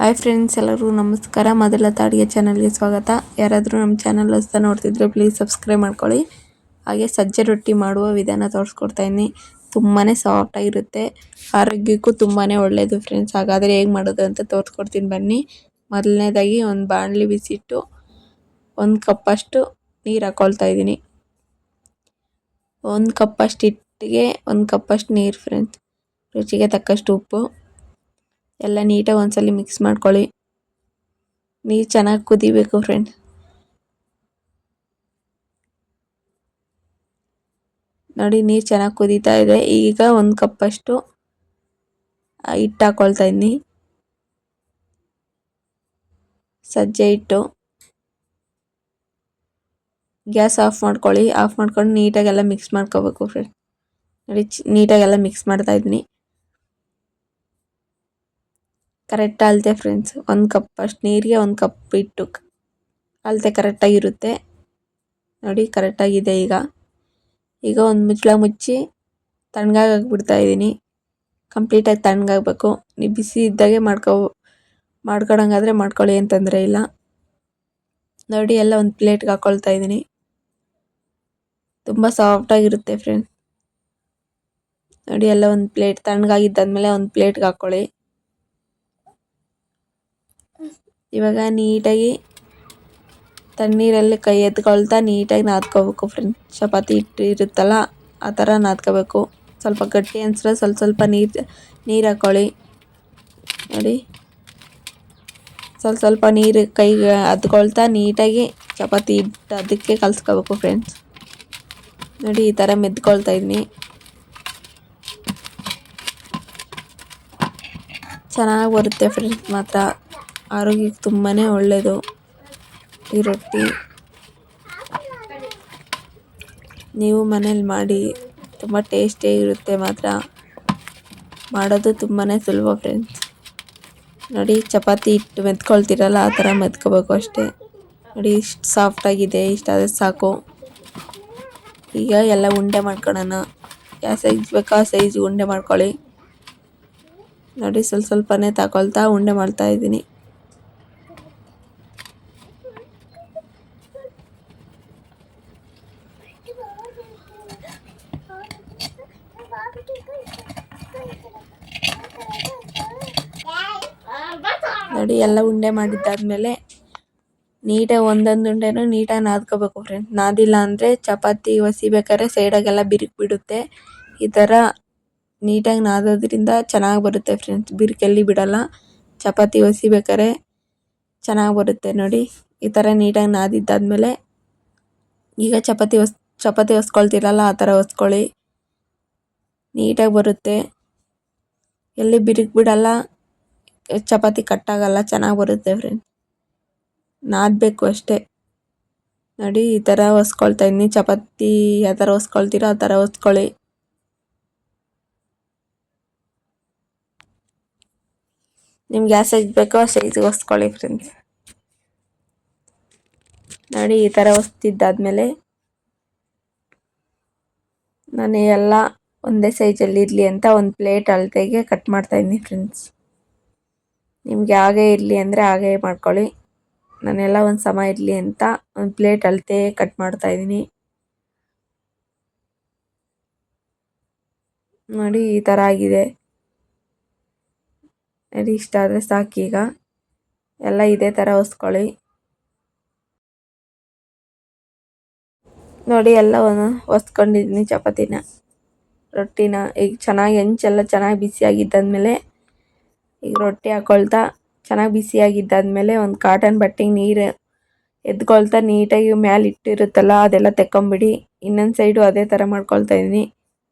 Hi friends ಎಲ್ಲರೂ ನಮಸ್ಕಾರ. ಮೊದಲ ತಾಡಿಗೆ ಚಾನಲ್ಗೆ ಸ್ವಾಗತ. ಯಾರಾದರೂ ನಮ್ಮ ಚಾನಲ್ ಹೊಸ್ತಾ ನೋಡ್ತಿದ್ರೆ ಪ್ಲೀಸ್ ಸಬ್ಸ್ಕ್ರೈಬ್ ಮಾಡ್ಕೊಳ್ಳಿ. ಹಾಗೆ ಸಜ್ಜೆ ರೊಟ್ಟಿ ಮಾಡುವ ವಿಧಾನ ತೋರಿಸ್ಕೊಡ್ತಾ ಇದ್ದೀನಿ. ತುಂಬಾ ಸಾಫ್ಟಾಗಿರುತ್ತೆ ಆರೋಗ್ಯಕ್ಕೂ ತುಂಬಾ ಒಳ್ಳೆಯದು ಫ್ರೆಂಡ್ಸ್ ಹಾಗಾದರೆ ಹೇಗೆ ಮಾಡೋದು ಅಂತ ತೋರಿಸ್ಕೊಡ್ತೀನಿ ಬನ್ನಿ. ಮೊದಲನೇದಾಗಿ ಒಂದು ಬಾಣಲಿ ಬಿಸಿಟ್ಟು, ಒಂದು ಕಪ್ಪಷ್ಟು ನೀರು ಹಾಕೊಳ್ತಾ ಇದ್ದೀನಿ. ಒಂದು ಕಪ್ಪಷ್ಟು ಹಿಟ್ಟಿಗೆ, ಒಂದು ಕಪ್ಪಷ್ಟು ನೀರು ಫ್ರೆಂಡ್ಸ್ ರುಚಿಗೆ ತಕ್ಕಷ್ಟು ಉಪ್ಪು. ಎಲ್ಲ ನೀಟಾಗಿ ಒಂದ್ಸಲಿ ಮಿಕ್ಸ್ ಮಾಡ್ಕೊಳ್ಳಿ. ನೀರು ಚೆನ್ನಾಗಿ ಕುದಿಬೇಕು ಫ್ರೆಂಡ್ ನೋಡಿ ನೀರು ಚೆನ್ನಾಗಿ ಕುದೀತಾ ಇದೆ. ಈಗ ಒಂದು ಕಪ್ಪಷ್ಟು ಹಿಟ್ಟು ಹಾಕ್ಕೊಳ್ತಾ ಇದ್ದೀನಿ. ಸಜ್ಜೆ ಹಿಟ್ಟು. ಗ್ಯಾಸ್ ಆಫ್ ಮಾಡ್ಕೊಳ್ಳಿ. ಆಫ್ ಮಾಡ್ಕೊಂಡು ನೀಟಾಗೆಲ್ಲ ಮಿಕ್ಸ್ ಮಾಡ್ಕೋಬೇಕು ಫ್ರೆಂಡ್ ನೋಡಿ ನೀಟಾಗೆಲ್ಲ ಮಿಕ್ಸ್ ಮಾಡ್ತಾ ಇದ್ದೀನಿ. ಕರೆಕ್ಟ್ ಅಳತೆ ಫ್ರೆಂಡ್ಸ್ ಒಂದು ಕಪ್ ಅಷ್ಟು ನೀರಿಗೆ ಒಂದು ಕಪ್ ಇಟ್ಟು ಅಳತೆ ಕರೆಕ್ಟಾಗಿರುತ್ತೆ ನೋಡಿ ಕರೆಕ್ಟಾಗಿದೆ ಈಗ. ಈಗ ಒಂದು ಮುಚ್ಚಳ ಮುಚ್ಚಿ ತಣ್ಣಗಾಗಿ ಇದೀನಿ ಇದ್ದೀನಿ. ಕಂಪ್ಲೀಟಾಗಿ ತಣ್ಣಗಾಗಬೇಕು ನೀವು ಬಿಸಿ ಇದ್ದಾಗೆ ಮಾಡ್ಕೊ ಮಾಡ್ಕೊಳಂಗಾದ್ರೆ ಮಾಡ್ಕೊಳ್ಳಿ ಅಂತಂದರೆ ಇಲ್ಲ. ನೋಡಿ, ಎಲ್ಲ ಒಂದು ಪ್ಲೇಟ್ಗೆ ಹಾಕ್ಕೊಳ್ತಾ ಇದ್ದೀನಿ. ತುಂಬ ಸಾಫ್ಟಾಗಿರುತ್ತೆ ಫ್ರೆಂಡ್ಸ್ ನೋಡಿ, ಎಲ್ಲ ಒಂದು ಪ್ಲೇಟ್ ತಣ್ಣಗಾಗಿದ್ದಾದ್ಮೇಲೆ ಒಂದು ಪ್ಲೇಟ್ಗೆ ಹಾಕ್ಕೊಳ್ಳಿ ಇವಾಗ ನೀಟಾಗಿ ತಣ್ಣೀರಲ್ಲಿ ಕೈ ಎತ್ಕೊಳ್ತಾ ನೀಟಾಗಿ ನಾದ್ಕೋಬೇಕು ಫ್ರೆಂಡ್ ಚಪಾತಿ ಹಿಟ್ಟು ಇರುತ್ತಲ್ಲ, ಆ ಥರ ನಾದ್ಕೋಬೇಕು. ಸ್ವಲ್ಪ ಗಟ್ಟಿ ಅನ್ಸಿದ್ರೆ ಸ್ವಲ್ಪ ಸ್ವಲ್ಪ ನೀರು ನೀರು ಹಾಕ್ಕೊಳ್ಳಿ ನೋಡಿ. ಸ್ವಲ್ಪ ಸ್ವಲ್ಪ ನೀರು ಕೈಗೆ ಅದ್ಕೊಳ್ತಾ ನೀಟಾಗಿ ಚಪಾತಿ ಹಿಟ್ಟು ಅದಕ್ಕೆ ಕಲಿಸ್ಕೋಬೇಕು ಫ್ರೆಂಡ್ಸ್ ನೋಡಿ, ಈ ಥರ ಮೆದ್ಕೊಳ್ತಾ ಇದ್ದೀನಿ ಚೆನ್ನಾಗಿ ಬರುತ್ತೆ ಫ್ರೆಂಡ್ಸ್ ಮಾತ್ರ. ಆರೋಗ್ಯಕ್ಕೆ ತುಂಬಾ ಒಳ್ಳೆಯದು ಈ ರೊಟ್ಟಿ ನೀವು ಮನೇಲಿ ಮಾಡಿ, ತುಂಬ ಟೇಸ್ಟಿಯಾಗಿರುತ್ತೆ ಮಾತ್ರ. ಮಾಡೋದು ತುಂಬಾ ಸುಲಭ ಫ್ರೆಂಡ್ಸ್ ನೋಡಿ, ಚಪಾತಿ ಇಟ್ಟು ಮೆತ್ಕೊಳ್ತೀರಲ್ಲ, ಆ ಥರ ಮೆತ್ಕೋಬೇಕು ಅಷ್ಟೇ. ನೋಡಿ, ಇಷ್ಟು ಸಾಫ್ಟಾಗಿದೆ ಇಷ್ಟಾದರೆ ಸಾಕು. ಈಗ ಎಲ್ಲ ಉಂಡೆ ಮಾಡ್ಕೊಳ್ಳೋಣ ಯಾವ ಸೈಜ್ ಬೇಕೋ, ಆ ಸೈಜ್ ಉಂಡೆ ಮಾಡ್ಕೊಳ್ಳಿ. ನೋಡಿ, ಸ್ವಲ್ಪ ಸ್ವಲ್ಪನೇ ತಗೊಳ್ತಾ ಉಂಡೆ ಮಾಡ್ತಾ ನೋಡಿ ಎಲ್ಲ ಉಂಡೆ ಮಾಡಿದ್ದಾದ್ಮೇಲೆ ನೀಟಾಗಿ ಒಂದೊಂದು ಉಂಡೆನೂ ನೀಟಾಗಿ ನಾದ್ಕೋಬೇಕು ಫ್ರೆಂಡ್ಸ್ ನಾದಿಲ್ಲ ಅಂದರೆ ಚಪಾತಿ ಒಸಿಬೇಕಾದ್ರೆ ಸೈಡಾಗೆಲ್ಲ ಬಿರುಕು ಬಿಡುತ್ತೆ ಈ ಥರ ನೀಟಾಗಿ ನಾದೋದ್ರಿಂದ ಚೆನ್ನಾಗಿ ಬರುತ್ತೆ ಫ್ರೆಂಡ್ಸ್ ಬಿರುಕೆಲ್ಲಿ ಬಿಡಲ್ಲ. ಚಪಾತಿ ಒಸಿಬೇಕಾದ್ರೆ ಚೆನ್ನಾಗಿ ಬರುತ್ತೆ ನೋಡಿ. ಈ ಥರ ನೀಟಾಗಿ ನಾದಿದ್ದಾದ್ಮೇಲೆ ಈಗ ಚಪಾತಿ ಒಸ್, ಚಪಾತಿ ಹೊಸ್ಕೊಳ್ತಿರಲ್ಲ ಆ ಥರ ಒಸ್ಕೊಳ್ಳಿ. ನೀಟಾಗಿ ಬರುತ್ತೆ. ಎಲ್ಲಿ ಬಿರುಕು ಬಿಡಲ್ಲ ಚಪಾತಿ ಕಟ್ಟಾಗಲ್ಲ, ಚೆನ್ನಾಗಿ ಬರುತ್ತೆ ಫ್ರೆಂಡ್. ನಾದಬೇಕು ಅಷ್ಟೇ. ನೋಡಿ, ಈ ಥರ ಹೊಸ್ಕೊಳ್ತಾ ಇದ್ದೀನಿ ಚಪಾತಿ ಯಾವ ಥರ ಹೊಸ್ಕೊಳ್ತೀರೋ ಆ ಥರ ಹೊಸ್ಕೊಳ್ಳಿ ನಿಮ್ಗೆ ಯಾವ ಸೈಜ್ ಬೇಕೋ ಆ ಸೈಜ್ಗೆ ಹೊಸ್ಕೊಳ್ಳಿ ಫ್ರೆಂಡ್ಸ್. ನೋಡಿ, ಈ ಥರ ಒಸ್ತಿದ್ದಾದ್ಮೇಲೆ ನಾನು ಎಲ್ಲ ಒಂದೇ ಸೈಜಲ್ಲಿ ಇರಲಿ ಅಂತ ಒಂದು ಪ್ಲೇಟ್ ಅಳತೆಗೆ ಕಟ್ ಮಾಡ್ತಾಯಿದ್ದೀನಿ ಫ್ರೆಂಡ್ಸ್. ನಿಮಗೆ ಹಾಗೇ ಇರಲಿ ಅಂದರೆ ಹಾಗೇ ಮಾಡ್ಕೊಳ್ಳಿ. ನಾನೆಲ್ಲ ಒಂದು ಸಮ ಇರಲಿ ಅಂತ ಒಂದು ಪ್ಲೇಟ್ ಅಳತೆ ಕಟ್ ಮಾಡ್ತಾ ಇದ್ದೀನಿ. ನೋಡಿ ಈ ಥರ ಆಗಿದೆ. ನೋಡಿ ಇಷ್ಟ ಆದರೆ ಸಾಕೀಗ ಎಲ್ಲ ಇದೇ ಥರ ಹೊಸ್ಕೊಳ್ಳಿ. ನೋಡಿ ಎಲ್ಲ ಹೊಸ್ಕೊಂಡಿದ್ದೀನಿ ಚಪಾತಿನ, ರೊಟ್ಟಿನ. ಈಗ ಚೆನ್ನಾಗಿ ಹೆಂಚೆಲ್ಲ ಚೆನ್ನಾಗಿ ಬಿಸಿಯಾಗಿದ್ದಾದ್ಮೇಲೆ ಈಗ ರೊಟ್ಟಿ ಹಾಕ್ಕೊಳ್ತಾ ಚೆನ್ನಾಗಿ ಬಿಸಿಯಾಗಿದ್ದಾದ್ಮೇಲೆ ಒಂದು ಕಾಟನ್ ಬಟ್ಟೆಗೆ ನೀರು ಎದ್ಕೊಳ್ತಾ ನೀಟಾಗಿ ಮ್ಯಾಲೆ ಇಟ್ಟಿರುತ್ತಲ್ಲ, ಅದೆಲ್ಲ ತೆಕ್ಕೊಂಬಿಡಿ. ಇನ್ನೊಂದು ಸೈಡು ಅದೇ ಥರ ಮಾಡ್ಕೊಳ್ತಾ ಇದ್ದೀನಿ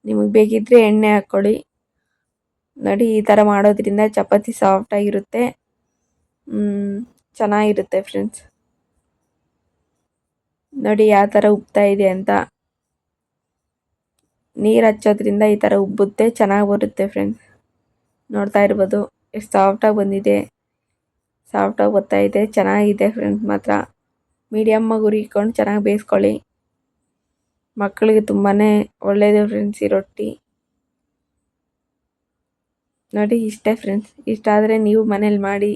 ನಿಮಗೆ ಬೇಕಿದ್ದರೆ ಎಣ್ಣೆ ಹಾಕ್ಕೊಳ್ಳಿ ನೋಡಿ, ಈ ಥರ ಮಾಡೋದ್ರಿಂದ ಚಪಾತಿ ಸಾಫ್ಟಾಗಿರುತ್ತೆ ಚೆನ್ನಾಗಿರುತ್ತೆ ಫ್ರೆಂಡ್ಸ್ ನೋಡಿ ಯಾವ ಥರ ಉಬ್ತಾ ಇದೆ ಅಂತ. ನೀರು ಹಚ್ಚೋದ್ರಿಂದ ಈ ಥರ ಉಬ್ಬುತ್ತೆ, ಚೆನ್ನಾಗಿ ಬರುತ್ತೆ ಫ್ರೆಂಡ್ಸ್ ನೋಡ್ತಾ ಇರ್ಬೋದು. ಎಷ್ಟು ಸಾಫ್ಟಾಗಿ ಬಂದಿದೆ. ಸಾಫ್ಟಾಗಿ ಬರ್ತಾ ಇದೆ. ಚೆನ್ನಾಗಿದೆ ಫ್ರೆಂಡ್ಸ್ ಮಾತ್ರ. ಮೀಡಿಯಮ್ಮಾಗಿ ಗುರಿ ಇಟ್ಕೊಂಡು ಚೆನ್ನಾಗಿ ಬೇಯಿಸ್ಕೊಳ್ಳಿ. ಮಕ್ಕಳಿಗೆ ತುಂಬಾ ಒಳ್ಳೆಯದು ಫ್ರೆಂಡ್ಸ್ ಈ ರೊಟ್ಟಿ. ನೋಡಿ ಇಷ್ಟೇ ಫ್ರೆಂಡ್ಸ್. ಇಷ್ಟ ಆದರೆ ನೀವು ಮನೇಲಿ ಮಾಡಿ.